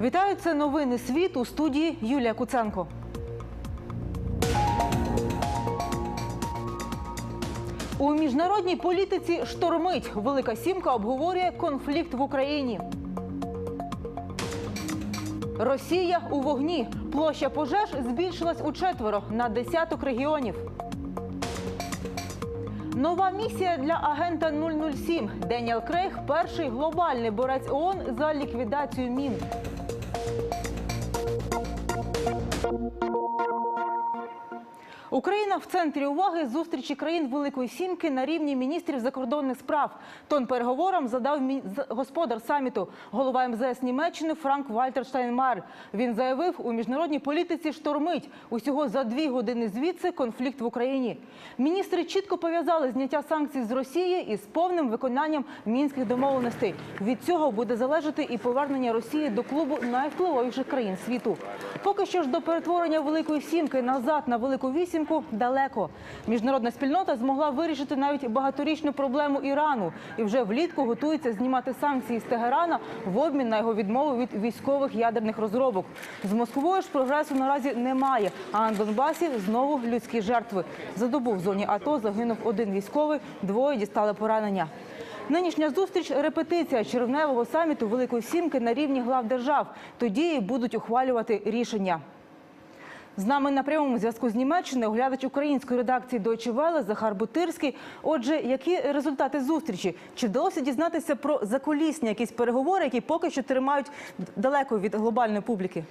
Вітаю, це новини світ у студії Юлія Куценко. У міжнародній політиці штормить. Велика сімка обговорює конфлікт в Україні. Росія у вогні. Площа пожеж збільшилась у четверо на десяток регіонів. Нова місія для агента 007. Деніел Крейг перший глобальний борець ООН за ліквідацію мін. Україна в центрі уваги зустрічі країн Великої Сімки на рівні міністрів закордонних справ. Тон переговорам задав господар саміту, голова МЗС Німеччини Франк Вальтер Штайнмар. Він заявив, у міжнародній політиці штормить. Усього за дві години звідси конфлікт в Україні. Міністри чітко пов'язали зняття санкцій з Росії із повним виконанням мінських домовленостей. Від цього буде залежати і повернення Росії до клубу найвпливовіших країн світу. Поки що ж до перетворення Великої Сімки назад на Велику Вісімку далеко. Міжнародна спільнота змогла вирішити навіть багаторічну проблему Ірану і вже влітку готується знімати санкції з Тегерана в обмін на його відмову від військових ядерних розробок. З Москвою ж прогресу наразі немає. А на Донбасі знову людські жертви. За добу в зоні АТО загинув один військовий, двоє дістали поранення. Нинішня зустріч репетиція червневого саміту Великої Сімки на рівні глав держав. Тоді будуть ухвалювати рішення. З нами на прямому зв'язку з Німеччини оглядач української редакції Deutsche Welle Захар Бутирський. Отже, які результати зустрічі? Чи вдалося дізнатися про закулісні якісь переговори, які поки що тримають далеко від глобальної публіки?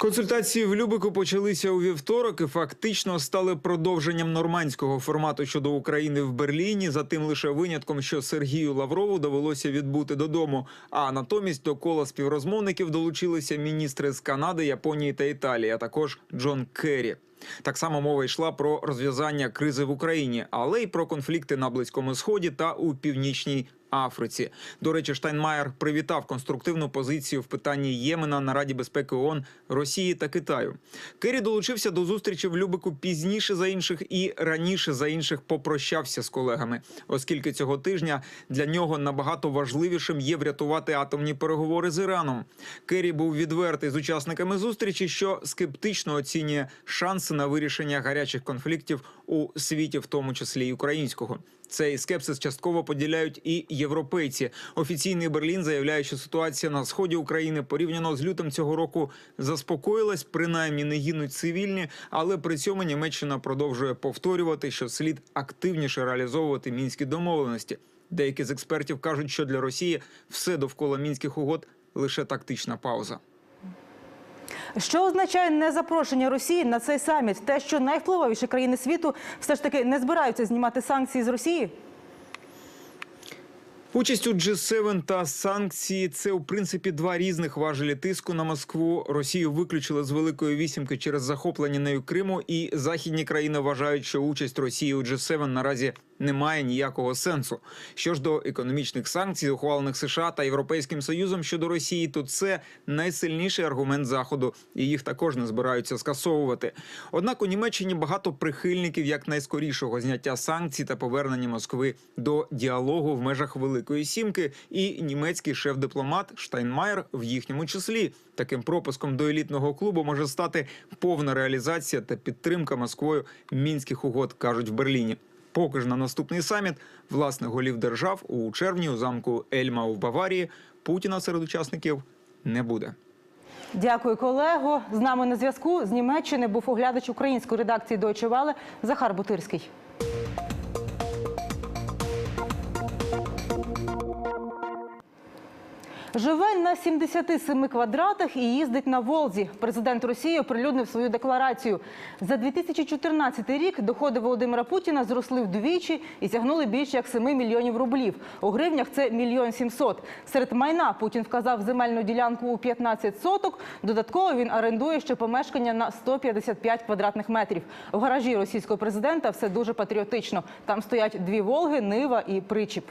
Консультації в Любику почалися у вівторок і фактично стали продовженням нормандського формату щодо України в Берліні. За тим лише винятком, що Сергію Лаврову довелося відбути додому. А натомість до кола співрозмовників долучилися міністри з Канади, Японії та Італії, а також Джон Керрі. Так само мова йшла про розв'язання кризи в Україні, але й про конфлікти на Близькому Сході та у Північній Африці. До речі, Штайнмаєр привітав конструктивну позицію в питанні Ємена на Раді безпеки ООН, Росії та Китаю. Керрі долучився до зустрічі в Любику пізніше за інших і раніше за інших попрощався з колегами, оскільки цього тижня для нього набагато важливішим є врятувати атомні переговори з Іраном. Керрі був відвертий з учасниками зустрічі, що скептично оцінює шанси на вирішення гарячих конфліктів у світі, в тому числі й українського. Цей скепсис частково поділяють і європейці. Офіційний Берлін заявляє, що ситуація на сході України порівняно з лютим цього року заспокоїлась, принаймні не гинуть цивільні, але при цьому Німеччина продовжує повторювати, що слід активніше реалізовувати мінські домовленості. Деякі з експертів кажуть, що для Росії все довкола мінських угод лише тактична пауза. Що означає незапрошення Росії на цей саміт? Те, що найвпливовіші країни світу все ж таки не збираються знімати санкції з Росії? Участь у G7 та санкції це у принципі два різних важелі тиску на Москву. Росію виключили з великої вісімки через захоплення нею Криму, і західні країни вважають, що участь Росії у G7 наразі не має ніякого сенсу. Що ж до економічних санкцій, ухвалених США та Європейським Союзом щодо Росії, то це найсильніший аргумент заходу, і їх також не збираються скасовувати. Однак у Німеччині багато прихильників як найскорішого зняття санкцій та повернення Москви до діалогу в межах Великої Сімки, і німецький шеф-дипломат Штайнмаєр в їхньому числі. Таким пропуском до елітного клубу може стати повна реалізація та підтримка Москвою мінських угод, кажуть в Берліні. Поки ж на наступний саміт власне голів держав у червні у замку Ельма в Баварії Путіна серед учасників не буде. Дякую, колего. З нами на зв'язку з Німеччини був оглядач української редакції Deutsche Welle Захар Бутирський. Живе на 77 квадратах і їздить на Волзі. Президент Росії оприлюднив свою декларацію. За 2014 рік доходи Володимира Путіна зросли вдвічі і сягнули більше як 7 мільйонів рублів. У гривнях це мільйон сімсот. Серед майна Путін вказав земельну ділянку у 15 соток. Додатково він орендує ще помешкання на 155 квадратних метрів. В гаражі російського президента все дуже патріотично. Там стоять дві Волги, Нива і Причіп.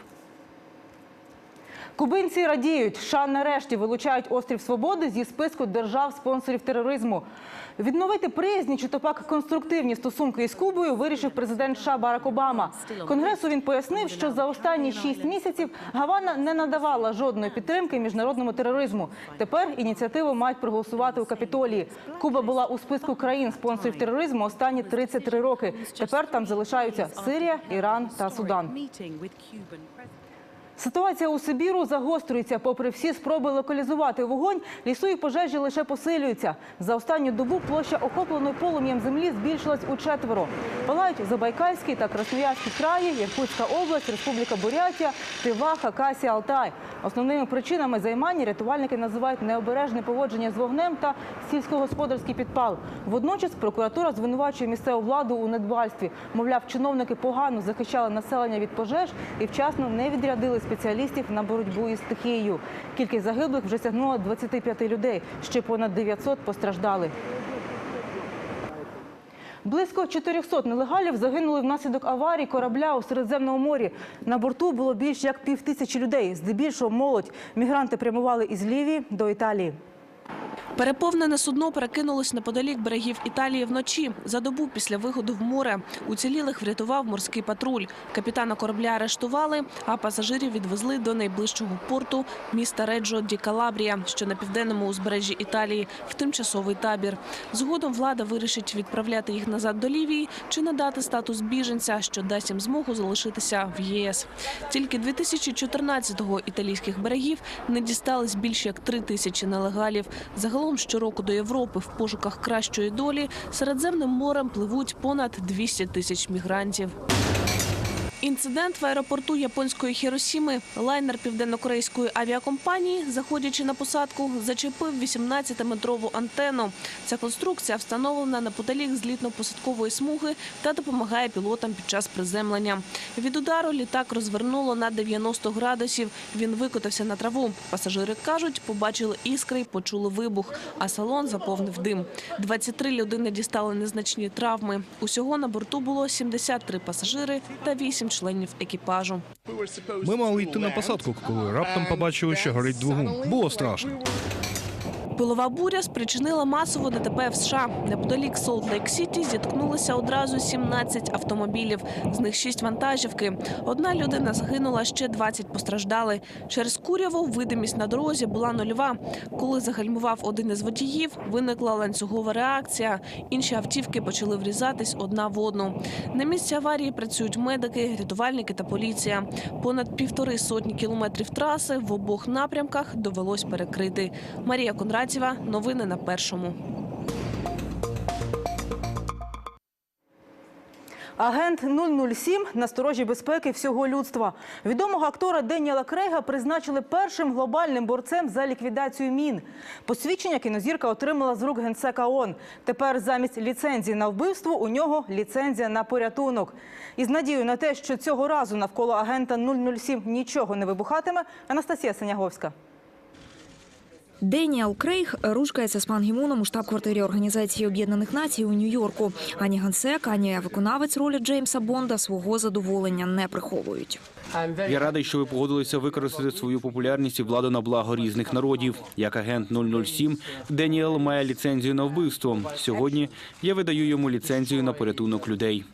Кубинці радіють. США нарешті вилучають острів Свободи зі списку держав-спонсорів тероризму. Відновити приязні чи то пак конструктивні стосунки із Кубою вирішив президент США Барак Обама. Конгресу він пояснив, що за останні шість місяців Гавана не надавала жодної підтримки міжнародному тероризму. Тепер ініціативу мають проголосувати у Капітолії. Куба була у списку країн-спонсорів тероризму останні 33 роки. Тепер там залишаються Сирія, Іран та Судан. Ситуація у Сибіру загострюється. Попри всі спроби локалізувати вогонь, лісові пожежі лише посилюються. За останню добу площа охопленої полум'ям землі збільшилась у четверо. Палають Забайкальський та Красноярський краї, Іркутська область, Республіка Бурятія, Тива, Хакасія, Алтай. Основними причинами займання рятувальники називають необережне поводження з вогнем та сільськогосподарський підпал. Водночас прокуратура звинувачує місцеву владу у недбальстві. Мовляв, чиновники погано захищали населення від пожеж і вчасно не відрядили спеціалістів на боротьбу із стихією. Кількість загиблих вже сягнула 25 людей. Ще понад 900 постраждали. Близько 400 нелегалів загинули внаслідок аварії корабля у Середземному морі. На борту було більш як півтисячі людей, здебільшого молодь. Мігранти прямували із Лівії до Італії. Переповнене судно перекинулось неподалік берегів Італії вночі за добу після виходу в море. Уцілілих врятував морський патруль. Капітана корабля арештували, а пасажирів відвезли до найближчого порту міста Реджо ді Калабрія, що на південному узбережжі Італії, в тимчасовий табір. Згодом влада вирішить відправляти їх назад до Лівії чи надати статус біженця, що дасть їм змогу залишитися в ЄС. Тільки 2014-го італійських берегів не дістались більш як три тисячі нелегалів. Загалом щороку до Європи в пошуках кращої долі Середземним морем пливуть понад 200 тисяч мігрантів. Інцидент в аеропорту японської Хіросіми. Лайнер південнокорейської авіакомпанії, заходячи на посадку, зачепив 18-метрову антенну. Ця конструкція встановлена неподалік злітно-посадкової смуги та допомагає пілотам під час приземлення. Від удару літак розвернуло на 90 градусів. Він викотався на траву. Пасажири кажуть, побачили іскри почули вибух, а салон заповнив дим. 23 людини дістали незначні травми. Усього на борту було 73 пасажири та 8 членів екіпажу. Ми мали йти на посадку, коли раптом побачили, що горить двигун. Було страшно. Пилова буря спричинила масове ДТП в США. Неподалік Солт-Лейк-Сіті зіткнулися одразу 17 автомобілів, з них 6 вантажівки. Одна людина загинула, ще 20 постраждали. Через куряву видимість на дорозі була нульова. Коли загальмував один із водіїв, виникла ланцюгова реакція. Інші автівки почали врізатись одна в одну. На місці аварії працюють медики, рятувальники та поліція. Понад півтори сотні кілометрів траси в обох напрямках довелось перекрити. Марія Конрадіва, новини на першому. Агент 007 на сторожі безпеки всього людства. Відомого актора Деніела Крейга призначили першим глобальним борцем за ліквідацію мін. Посвідчення кінозірка отримала з рук генсека ООН. Тепер замість ліцензії на вбивство у нього ліцензія на порятунок. Із надією на те, що цього разу навколо агента 007 нічого не вибухатиме, Анастасія Синяговська. Деніел Крейг рушкається з Пан Гімуном у штаб-квартирі Організації Об'єднаних Націй у Нью-Йорку. Ані Гансек, ані виконавець ролі Джеймса Бонда свого задоволення не приховують. Я радий, що ви погодилися використати свою популярність і владу на благо різних народів. Як агент 007, Деніел має ліцензію на вбивство. Сьогодні я видаю йому ліцензію на порятунок людей.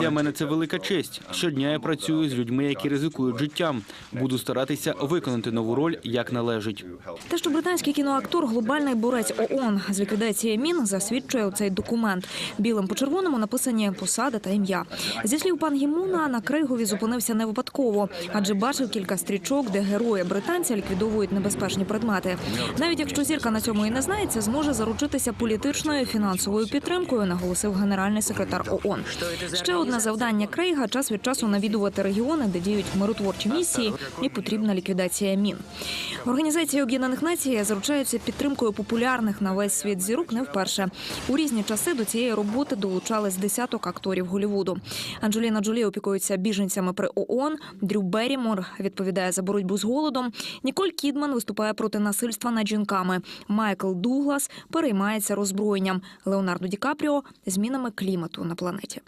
Для мене це велика честь. Щодня я працюю з людьми, які ризикують життям. Буду старатися виконати нову роль як належить. Те, що британський кіноактор, глобальний борець ООН з ліквідації мін, засвідчує цей документ. Білим по червоному написані посада та ім'я. Зі слів пан Гімуна, на Крейгові зупинився не випадково, адже бачив кілька стрічок, де герої британця ліквідовують небезпечні предмети. Навіть якщо зірка на цьому і не знається, зможе заручитися політичною і фінансовою підтримкою, наголосив генеральний секретар ООН. Ще одне завдання Крейга час від часу навідувати регіони, де діють миротворчі місії, і потрібна ліквідація мін. Організація Об'єднаних Націй заручаються підтримкою популярних на весь світ зірок не вперше. У різні часи до цієї роботи долучались десяток акторів Голівуду. Анджеліна Джолі опікується біженцями при ООН. Дрю Беррімор відповідає за боротьбу з голодом. Ніколь Кідман виступає проти насильства над жінками. Майкл Дуглас переймається роззброєнням. Леонардо Ді Капріо змінами клімату на планеті.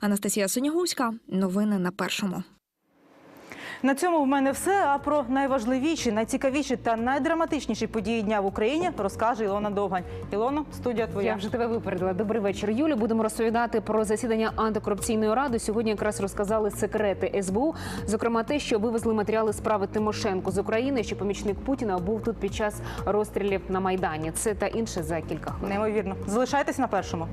Анастасія Соняговська. Новини на першому. На цьому в мене все. А про найважливіші, найцікавіші та найдраматичніші події дня в Україні розкаже Ілона Довгань. Ілоно, студія твоя. Я вже тебе випередила. Добрий вечір, Юлю. Будемо розповідати про засідання антикорупційної ради. Сьогодні якраз розказали секрети СБУ, зокрема те, що вивезли матеріали справи Тимошенко з України, що помічник Путіна був тут під час розстрілів на майдані. Це та інше за кілька хвилин. Неймовірно. Залишайтесь на першому.